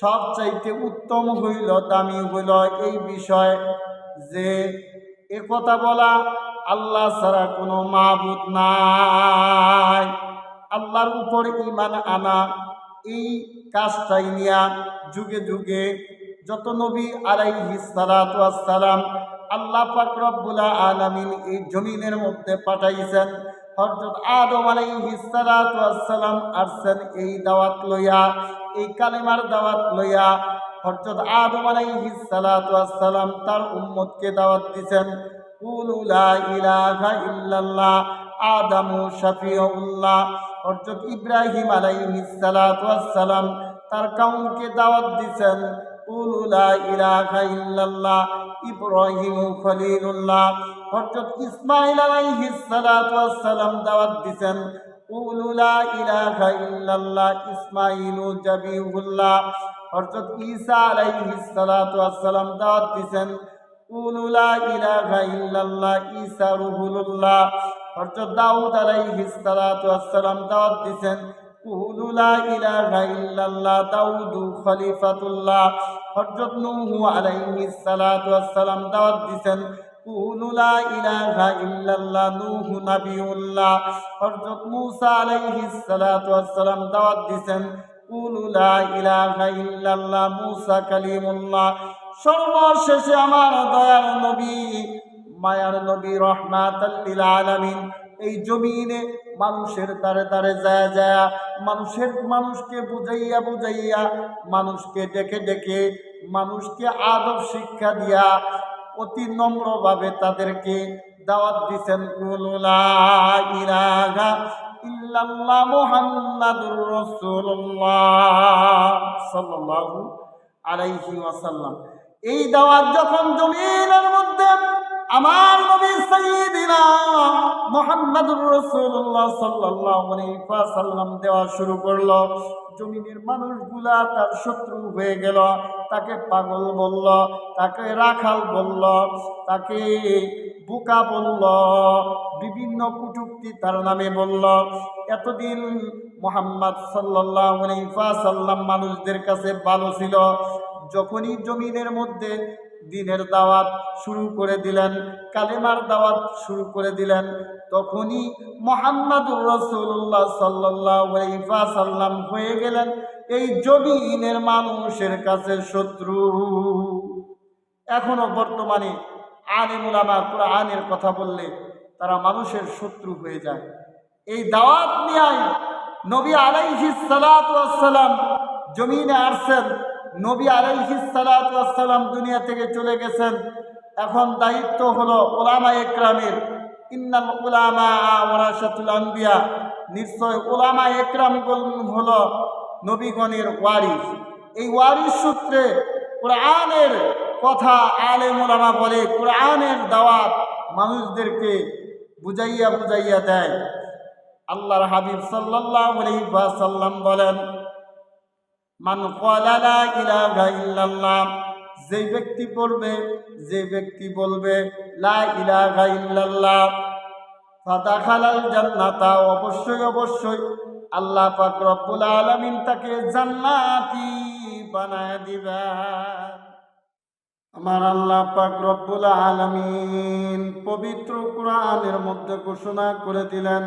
সবচাইতে উত্তম হইল, দামি হইল এই বিষয় যে এ কথা বলা আল্লাহ ছাড়া কোনো মাহবুদ নাই। আল্লাহর উপর ইমান আনা, এই কাজটাই নিয়া যুগে যুগে যত নবী আলাইহি সালাম আল্লাহ পাক রব্বুল আলামিন এই জমিনের মধ্যে পাঠাইছেন। হযরত আদম আলাইহি সালাম আসছেন এই দাওয়াত লইয়া। এই কালেমার দাওয়াত লইয়া হযরত আদম আলাইহি সালাম তার উম্মতকে দাওয়াত দিছেন ইল্লাল্লাহ, আদামু শফিউল্লাহ। হযরত ইব্রাহিম আলাইহিস সালাতু সালাম তার কাউমকে দাওয়াত দিছেন ইল্লাল্লাহ, ইব্রাহিম খলিলুল্লাহ। হযরত ইসমাঈল আলাইহিস সালাতু সালাম দাওয়াত দিছেন কুলু লা ইলাহা ইল্লাল্লাহ ইসমাঈলু জাবিহুল্লাহ হযরত ঈসা আলাইহিস সালাতু সালাম দাওয়াত দিছেন কুলু লা ইলাহা ইল্লাল্লাহ ঈসা রুহুল্লাহ হযরত দাউদ আলাইহিস সালাতু ওয়াসসালাম দাওয়াত দিছেন কুলু লা ইলাহা ইল্লাল্লাহ দাউদু খলিফাতুল্লাহ হযরত নূহ আলাইহিস সালাতু ওয়াসসালাম দাওয়াত মূসা সর্বশেষে আমার দয়ার নবী, মায়ার নবী রহমাতাল্লিল আলামিন, এই জমিনে মানুষের দ্বারে দ্বারে যায় যায়, মানুষের মানুষকে বুঝাইয়া বুঝাইয়া, মানুষকে ডেকে ডেকে, মানুষকে আদব শিক্ষা দিয়া অতি নম্রভাবে তাদেরকে দাওয়াত ইলাহা ইল্লাল্লাহ এই দাওয়াত যখন জমিনের মধ্যে আমার নবী সাইয়্যিদিনা মুহাম্মাদুর রাসূলুল্লাহ সাল্লাল্লাহু দেওয়া শুরু করল জমিনের মানুষগুলা তার শত্রু হয়ে গেল। তাকে পাগল বলল, তাকে রাখাল বলল, তাকে বোকা বলল, বিভিন্ন কুটুক্তি তার নামে বলল। এতদিন মোহাম্মদ সাল্লাহ সাল্লাম মানুষদের কাছে ভালো ছিল। যখনই জমিনের মধ্যে দিনের দাওয়াত শুরু করে দিলেন, কালিমার দাওয়াত শুরু করে দিলেন। তখনই মোহাম্মদুর রসুল্লাহ সাল্লাহ সাল্লাম হয়ে গেলেন এই জমিনের মানুষের কাছে শত্রু। এখনও বর্তমানে আলিমুলামা কোরআনের কথা বললে তারা মানুষের শত্রু হয়ে যায়। এই দাওয়াত নিয়ে নবী আলাইহি সালাম জমিনে আসছেন নবী আলাইহি সালাম দুনিয়া থেকে চলে গেছেন। এখন দায়িত্ব হলো ওলামা একরামের। ইন্নাল ওলামা ওরাসাতুল আম্বিয়া নিশ্চয় ওলামা একরাম হলো নবীগণের ওয়ারিস এই ওয়ারিস সূত্রে কোরআনের কথা আলে মোলামা বলে, কোরআনের দাওয়াত মানুষদেরকে বুঝাইয়া বুঝাইয়া দেয়। আল্লাহর হাবিব সাল্লাহ সাল্লাম বলেন যে ব্যক্তি পড়বে যে ব্যক্তি বলবে লা অবশ্যই অবশ্যই আল্লাহ পাক রব্বুল আলামিন তাকে জান্নাতি বানায় দিবেন। আমার আল্লাহ পাক আলামিন পবিত্র কোরআনের মধ্যে ঘোষণা করে দিলেন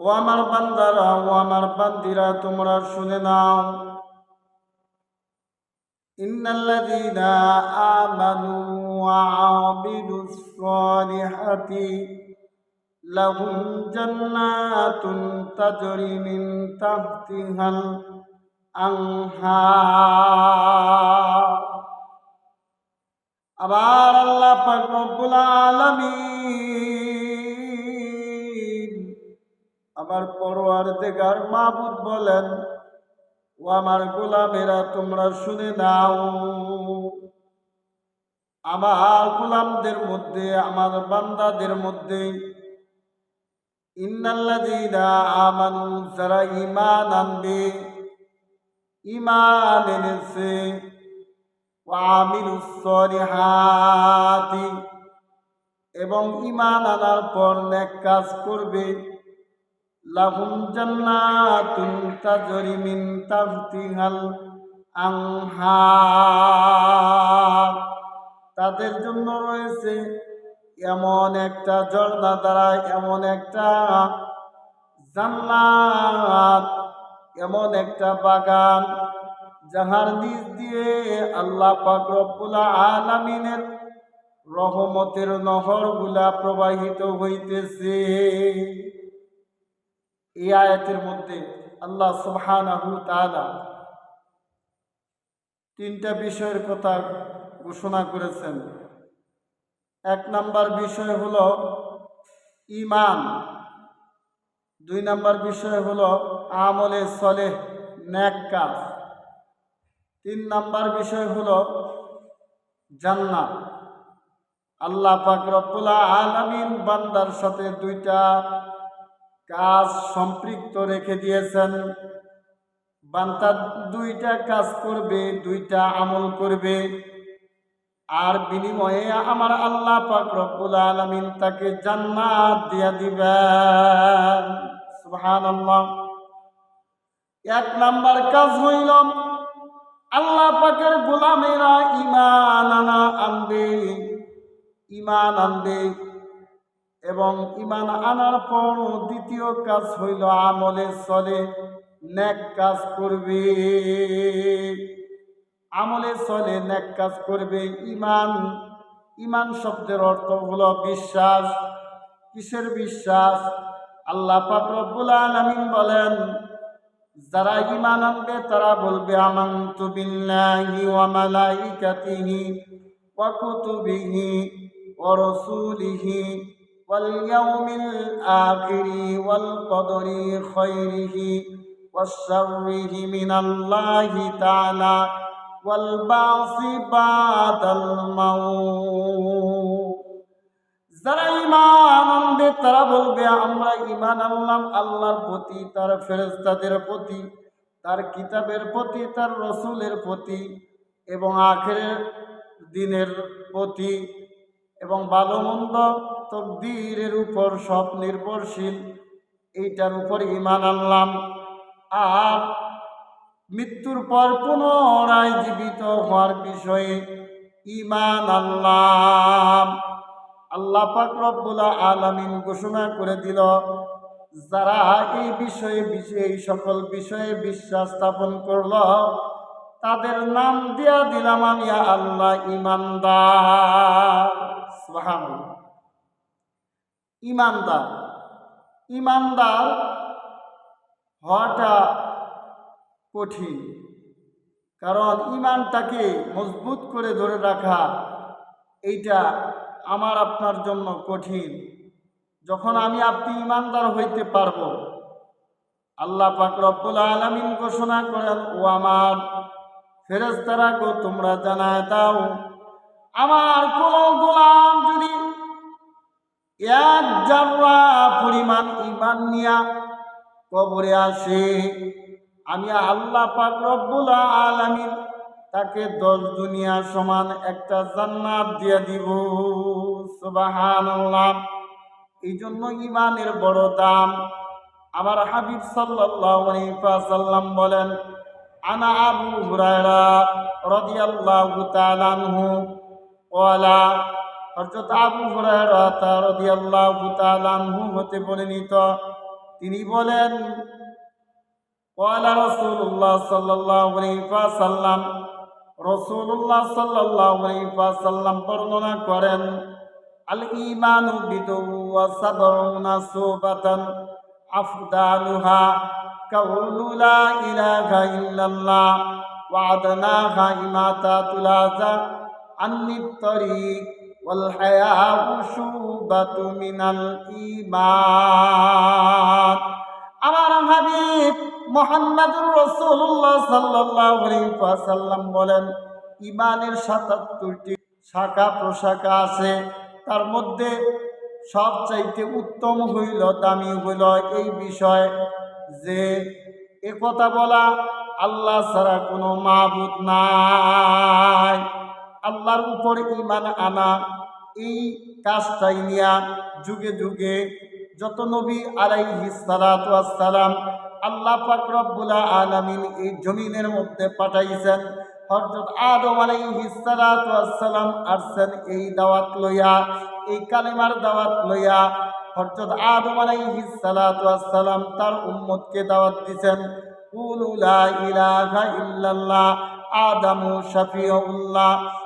ও আমার বান্দারা, ও আমার বান্দিরা, তোমরা শুনে নাও। ইন্নাল্লাযীনা আমানু ওয়া আমিলুস সালিহাতি আবার আল্লাহ পাক আমার পরোয়ার দেগার মাহবুদ বলেন, ও আমার গোলামেরা, তোমরা শুনে নাও। আমার গোলামদের মধ্যে, আমার বান্দাদের মধ্যে আমানু, যারা ঈমান আনবে, ঈমান এনেছে এবং ঈমান আনার পর নেক কাজ করবে। লাহুম জান্নাতুন তাজরি মিন তাহতিহাল আনহার। তাদের জন্য রয়েছে এমন একটা ঝর্ণা দ্বারা, এমন একটা জান্নাত, এমন একটা বাগান যাহার নিচ দিয়ে আল্লাহ পাক রব্বুল আলামিনের রহমতের নহরগুলা প্রবাহিত হইতেছে। এই আয়াতের মধ্যে আল্লাহ সুবহানাহু তাআলা তিনটা বিষয়ের কথা ঘোষণা করেছেন। এক নাম্বার বিষয় হলো ইমান দুই নাম্বার বিষয় হলো আমলে সলেহ ন্যাক কাজ। তিন নাম্বার বিষয় হলো জান্নাত। আল্লাহ পাক রব্বুল আলামিন বান্দার সাথে দুইটা কাজ সম্পৃক্ত রেখে দিয়েছেন। বান্দা দুইটা কাজ করবে, দুইটা আমল করবে। আর বিনিময়ে আমার আল্লাহ পাক রব্বুল আলামিন তাকে জান্নাত দিয়া দিবেন। সুবহানাল্লাহ। এক নাম্বার কাজ হইল, আল্লাহ পাকের গোলামেরা ইমান আনা, আনবে ইমান আনবে। এবং ইমান আনার পর দ্বিতীয় কাজ হইল আমলে চলে ন্যাক কাজ করবে। আমলে চলে ন্যাক কাজ করবে ইমান ইমান শব্দের অর্থ হলো বিশ্বাস। কিসের বিশ্বাস? আল্লাহ পাক রব্বুল আলামিন বলেন, যারা ইমান আনবে তারা বলবে, আমান্তু বিল্লাহি ওয়া মালাইকাতিহি ওয়া কুতুবিহি ওয়া রাসূলিহি। ওয়াল ইয়াউমিল আখিরি ওয়াল কদরি খাইরিহি والشره من الله تعالى والبعث بعد الموت যারা ইমান আনবে তারা বলবে আমরা ইমান আনলাম আল্লাহর প্রতি তার ফেরেস্তাদের প্রতি তার কিতাবের প্রতি তার রসুলের প্রতি এবং আখের দিনের প্রতি এবং ভালো মন্দ তকদিরের উপর সব নির্ভরশীল, এইটার উপর ইমান আনলাম। আর মৃত্যুর পর পুনরায় জীবিত হওয়ার বিষয়ে ইমান আল্লাহ আল্লাহ পাক আলামিন ঘোষণা করে দিল, যারা এই বিষয়ে এই সকল বিষয়ে বিশ্বাস স্থাপন করল, তাদের নাম দিয়া দিলাম আমি আল্লাহ ইমানদার। ইমানদার। ইমানদার হওয়াটা কঠিন। কারণ ইমানটাকে মজবুত করে ধরে রাখা, এইটা আমার আপনার জন্য কঠিন। যখন আমি আপনি ইমানদার হইতে পারব, আল্লাহ পাক রব্বুল আলামিন ঘোষণা করেন ও আমার ফেরেস্তারা গো, তোমরা জানায় দাও আমার কোন গোলাম যদি এক জাররা পরিমাণ ইমান নিয়া কবরে আসে, আমি আল্লাহ পাক রব্বুল আলামিন তাকে দশ দুনিয়া সমান একটা জান্নাত দিয়ে দিব। সুবহানাল্লাহ। এই জন্য ইমানের বড় দাম আমার হাবিব আলাইহি বলেন, আনা আবু হুরায়রা রাদিয়াল্লাহু তাআলা আনহু ওয়ালা হরজত আবু হরিয়াল্লাহু তালাহু হতে বর্ণিত তিনি বলেন ওয়ালা রসুল্লাহ সাল্লাম রসুল্লাহ সাল্লাম বর্ণনা করেন আল ইমানু বিদু ওয়াসাদউনা সুবাতান আফদালুহা কাউলু লা ইলাহা ইল্লাল্লাহ ওয়াদনাহা ইমাতাতুল আযা সাল্লাম বলেন ইমানের সাতাত্তরটি শাখা প্রশাখা আছে। তার মধ্যে সবচাইতে উত্তম হইল, দামি হইল এই বিষয় যে একথা বলা আল্লাহ ছাড়া কোনো মাহবুদ নাই। আল্লাহর উপর ইমান আনা, এই কাজটাই নিয়া যুগে যুগে যত নবী আলাইহিস সালাতু সালাম আল্লাহ পাক রব্বুল আলামিন এই জমিনের মধ্যে পাঠাইছেন। হযরত আদম সালাতু সালাম আসছেন এই দাওয়াত লইয়া, এই কালেমার দাওয়াত লইয়া হযরত আদম আলাইহিস সালাতু সালাম তার উম্মতকে দাওয়াত দিছেন। কুলু লা ইলাহা ইল্লাল্লাহ, আদামু শফিউল্লাহ।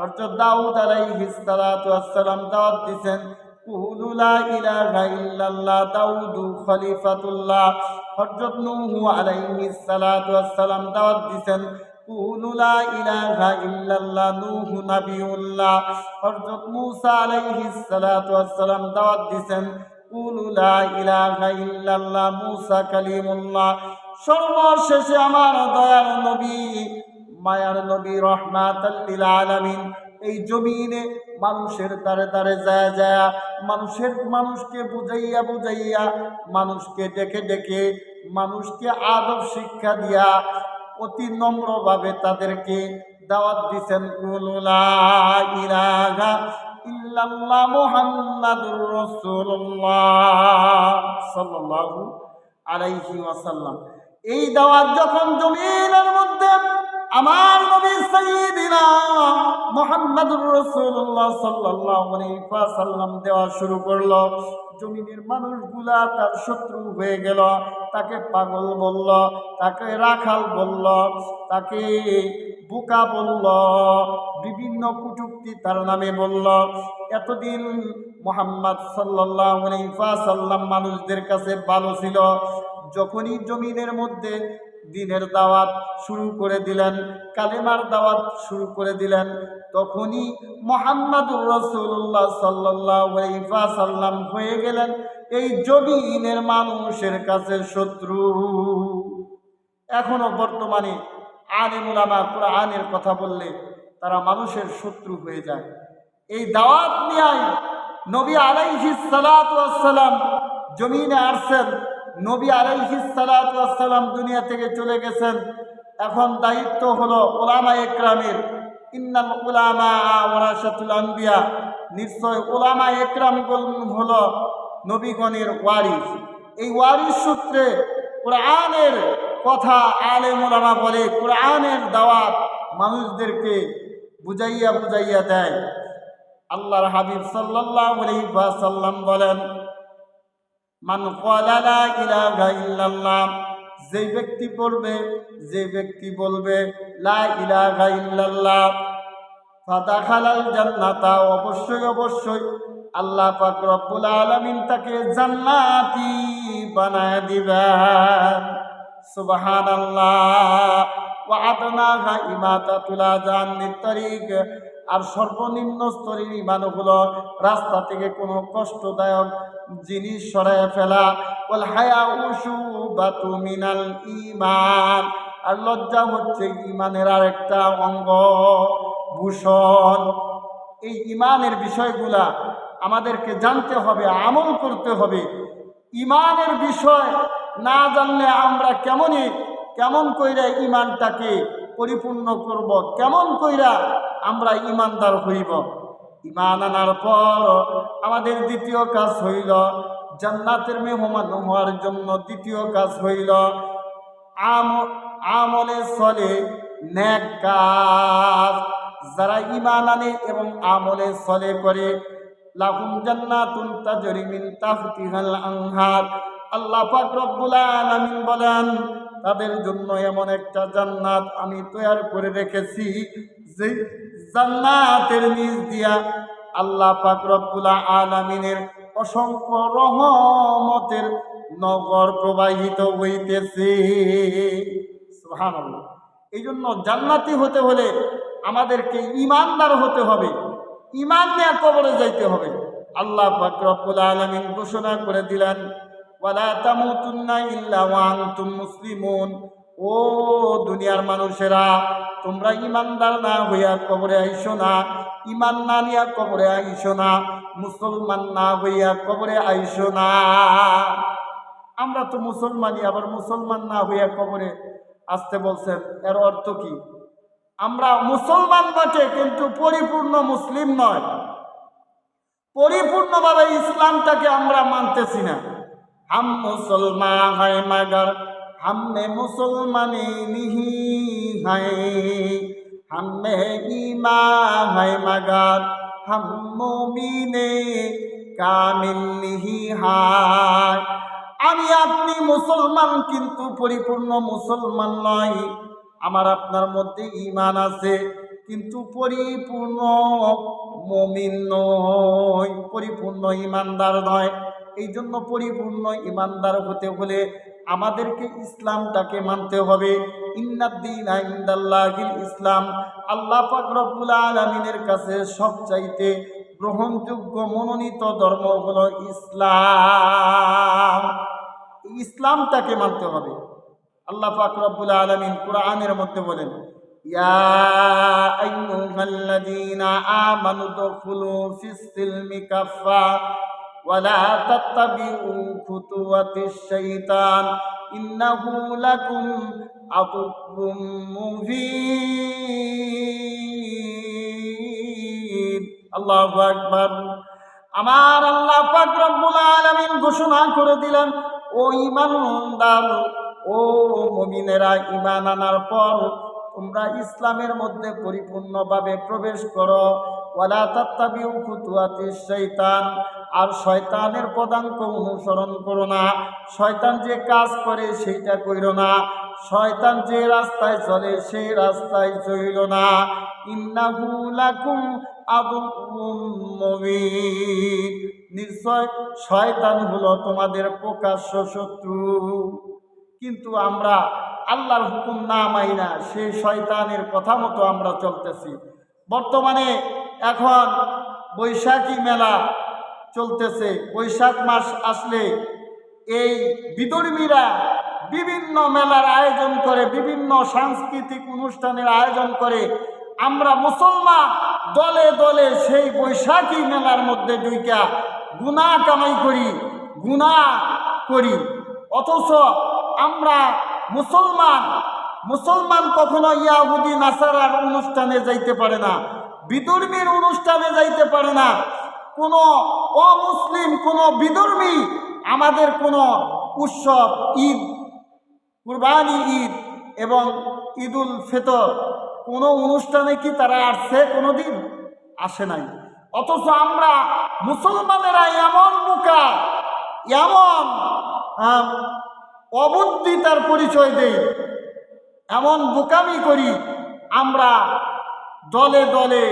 হযরত দাউদ আলাইহিস সালাতু সালাম দাওয়াত দিছেন খলিফাতুল্লাহ। হযরত নূহ আলাইহিস সালাতু সালাম দাওয়াত দিছেন লা ইলাহা ইল্লাল্লাহ নূহ নবিউল্লাহ। হযরত মূসা আলাইহিস সালাতু সালাম দাওয়াত কুলু লা ইলাহা ইল্লাল্লাহ মূসা কালিমুল্লাহ। সর্বশেষে আমার দয়ার নবী মায়ার নবী রহমাতাল্লিল এই জমিনে মানুষের দ্বারে দ্বারে যায় যায়, মানুষের মানুষকে বুঝাইয়া বুঝাইয়া মানুষকে ডেকে ডেকে মানুষকে আদব শিক্ষা দিয়া অতি নম্রভাবে তাদেরকে দাওয়াত সাল্লাল্লাহু আলাইহি ওয়াসাল্লাম। এই দাওয়াত যখন জমিনের মধ্যে আমার নবী সাইয়্যিদিনা মুহাম্মাদুর রাসূলুল্লাহ সাল্লাল্লাহু আলাইহি ওয়াসাল্লাম দেওয়া শুরু করল। জমিনের মানুষগুলা তার শত্রু হয়ে গেল, তাকে পাগল বলল, তাকে রাখাল বলল, তাকে বোকা বলল, বিভিন্ন কুটুক্তি তার নামে বলল। এতদিন মোহাম্মদ সাল্লাহ সাল্লাম মানুষদের কাছে ভালো ছিল। যখনই জমিনের মধ্যে দিনের দাওয়াত শুরু করে দিলেন, কালিমার দাওয়াত শুরু করে দিলেন। তখনই মোহাম্মদুর রসুল্লাহ সাল্লাহ সাল্লাম হয়ে গেলেন এই জমিনের মানুষের কাছে শত্রু। এখনও বর্তমানে আলিমুল আমার কোরআনের কথা বললে তারা মানুষের শত্রু হয়ে যায়। এই দাওয়াত নিয়ে নবী আলাইহিস সালাম জমিনে আসছেন। নবী আলাইহিস সালাম দুনিয়া থেকে চলে গেছেন। এখন দায়িত্ব হলো ওলামা একরামের। ইন্নাল নিশ্চয় ওলামা একরাম হলো নবীগণের ওয়ারিস এই ওয়ারিস সূত্রে কোরআনের কথা আলেম ওলামা বলে, কোরআনের দাওয়াত মানুষদেরকে বুঝাইয়া বুঝাইয়া দেয়। আল্লাহর হাবিব সাল্লাল্লাহু আলাইহি ওয়াসাল্লাম বলেন মান ইল্লাল্লাহ যে ব্যক্তি পড়বে যে ব্যক্তি বলবে লা ইলাহা ইল্লাল্লাহ, ফাদাখালাল জান্নাতা, অবশ্যই অবশ্যই আল্লাহ পাক রব্বুল আলামিন তাকে জান্নাতি বানায় দিবেন। সুবহানাল্লাহ। ওয়া আদনাহা ইমাতাতুল আযানিত তরিক আর সর্বনিম্ন স্তরের ইমান হলো রাস্তা থেকে কোনো কষ্টদায়ক জিনিস সরায় ফেলা। ওল হায়া উসু বাতু মিনাল ইমান আর লজ্জা হচ্ছে ইমানের আরেকটা অঙ্গ, ভূষণ। এই ইমানের বিষয়গুলা আমাদেরকে জানতে হবে, আমল করতে হবে। ইমানের বিষয় না জানলে আমরা কেমনই কেমন কইরা ইমানটাকে পরিপূর্ণ করব, কেমন কইরা আমরা ইমানদার হইব? ইমান আনার পর আমাদের দ্বিতীয় কাজ হইল জান্নাতের মেহমান হওয়ার জন্য দ্বিতীয় কাজ হইল আম আমলে চলে ন্যাক কাজ। যারা ইমান আনে এবং আমলে চলে করে, লাহুম জান্নাতুন তাজরি মিন তাহতিহাল আনহার। আল্লাহ পাক বলেন, তাদের জন্য এমন একটা জান্নাত আমি তৈরি করে রেখেছি যে জান্নাতের নিচ দিয়া আল্লাহ পাক আলামিনের অসংখ্য রহমতের নগর প্রবাহিত হইতেছে। এই জন্য জান্নাতি হতে হলে আমাদেরকে ইমানদার হতে হবে। ইমান নিয়ে কবরে যাইতে হবে। আল্লাহ পাক রব্বুল আলামিন ঘোষণা করে দিলেন, ওয়ালা তামুতুন্না ইল্লা ওয়া আনতুম মুসলিমুন। ও দুনিয়ার মানুষেরা, তোমরা ইমানদার না হইয়া কবরে আইসো না, ইমান না নিয়া কবরে আইসো না, মুসলমান না হইয়া কবরে আইসো না। আমরা তো মুসলমানই, আবার মুসলমান না হইয়া কবরে আসতে বলছেন, এর অর্থ কি? আমরা মুসলমান বটে, কিন্তু পরিপূর্ণ মুসলিম নয়। পরিপূর্ণভাবে ইসলামটাকে আমরা মানতেছি না। হাম মুসলমান হয় মাগার हमने मुसलमानी नहीं है हमें ईमान है मगर हम मोमिने কামিল নিহি হায় আমি আপনি মুসলমান কিন্তু পরিপূর্ণ মুসলমান নয় আমার আপনার মধ্যে ইমান আছে কিন্তু পরিপূর্ণ মমিন নয় পরিপূর্ণ ইমানদার নয় এই জন্য পরিপূর্ণ ইমানদার হতে হলে আমাদেরকে ইসলামটাকে মানতে হবে। ইন্নাদ্দিন ইসলাম। আল্লাহ পাক আলমিনের কাছে সবচাইতে গ্রহণযোগ্য মনোনীত ধর্ম হল ইসলাম। ইসলামটাকে মানতে হবে। আল্লাহ পাক আলমিন কোরআনের মধ্যে বলেন, ইয়া আমানু দুখুলু ফিস কাফা ولا تتبعوا خطوات الشيطان إنه لكم عدو مبين الله أكبر আমার আল্লাহ পাক রব্বুল আলামিন ঘোষণা করে দিলেন ও ইমানদার ও মুমিনেরা ইমান আনার পর তোমরা ইসলামের মধ্যে পরিপূর্ণভাবে প্রবেশ করো ওয়ালা তাত্তাবিউ খুতুয়াতি শৈতান। আর শয়তানের পদাঙ্ক অনুসরণ করো না। শয়তান যে কাজ করে সেইটা কইর না। শয়তান যে রাস্তায় চলে সেই রাস্তায় চলিল না। ইন্নাহু লাকুম মুবিন। নিশ্চয় শয়তান হলো তোমাদের প্রকাশ্য শত্রু। কিন্তু আমরা আল্লাহর হুকুম না মাই না সেই শয়তানের কথা মতো আমরা চলতেছি। বর্তমানে এখন বৈশাখী মেলা চলতেছে। বৈশাখ মাস আসলে এই বিদর্মীরা বিভিন্ন মেলার আয়োজন করে, বিভিন্ন সাংস্কৃতিক অনুষ্ঠানের আয়োজন করে। আমরা মুসলমান দলে দলে সেই বৈশাখী মেলার মধ্যে দুইটা গুণা কামাই করি, গুণা করি। অথচ আমরা মুসলমান মুসলমান কখনো ইয়াহুদি, নাসারার অনুষ্ঠানে যাইতে পারে না। বিদর্মীর অনুষ্ঠানে যাইতে পারে না। কোনো অমুসলিম, কোনো বিধর্মী আমাদের কোনো উৎসব, ঈদ, কুরবানি ঈদ এবং ঈদুল ফেতর কোনো অনুষ্ঠানে কি তারা আসছে? কোনো দিন আসে নাই। অথচ আমরা মুসলমানেরা এমন বোকা, এমন অবুদ্ধিতার পরিচয় দেই এমন বোকামি করি, আমরা দলে দলে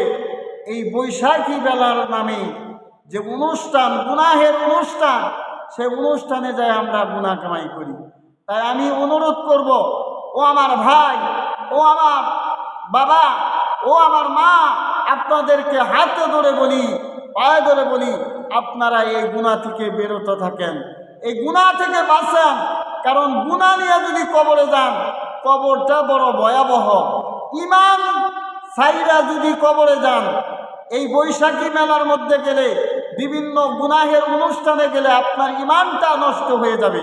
এই বৈশাখী বেলার নামে যে অনুষ্ঠান, গুনাহের অনুষ্ঠান সে অনুষ্ঠানে যাই আমরা গুণা কামাই করি। তাই আমি অনুরোধ করব, ও আমার ভাই, ও আমার বাবা, ও আমার মা, আপনাদেরকে হাতে ধরে বলি, পায়ে ধরে বলি, আপনারা এই গুণা থেকে বেরোতে থাকেন। এই গুণা থেকে বাঁচেন। কারণ গুণা নিয়ে যদি কবরে যান, কবরটা বড় ভয়াবহ। ইমান সাইরা যদি কবরে যান, এই বৈশাখী মেলার মধ্যে গেলে, বিভিন্ন গুনাহের অনুষ্ঠানে গেলে আপনার ইমানটা নষ্ট হয়ে যাবে।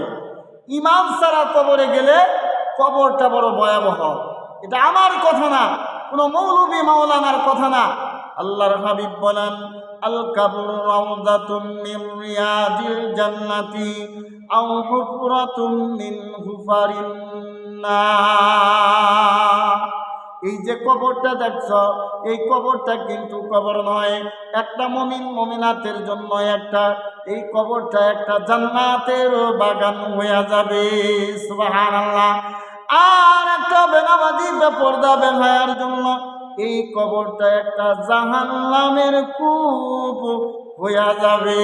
ইমান ছাড়া কবরে গেলে কবরটা বড় ভয়াবহ। এটা আমার কথা না, কোনো মৌলবী মাওলানার কথা না। আল্লাহর হাবিব বলেন, আল কাবর জান্নাতি আও নার। এই যে কবরটা দেখছ, এই কবরটা কিন্তু কবর নয়, একটা মমিন মমিনাতের জন্য একটা, এই কবরটা একটা জান্নাতের বাগান হয়ে যাবে আর একটা বেনাবাদি বেপর্দা বেহায়ার জন্য এই কবরটা একটা জাহান্নামের কূপ হয়ে যাবে।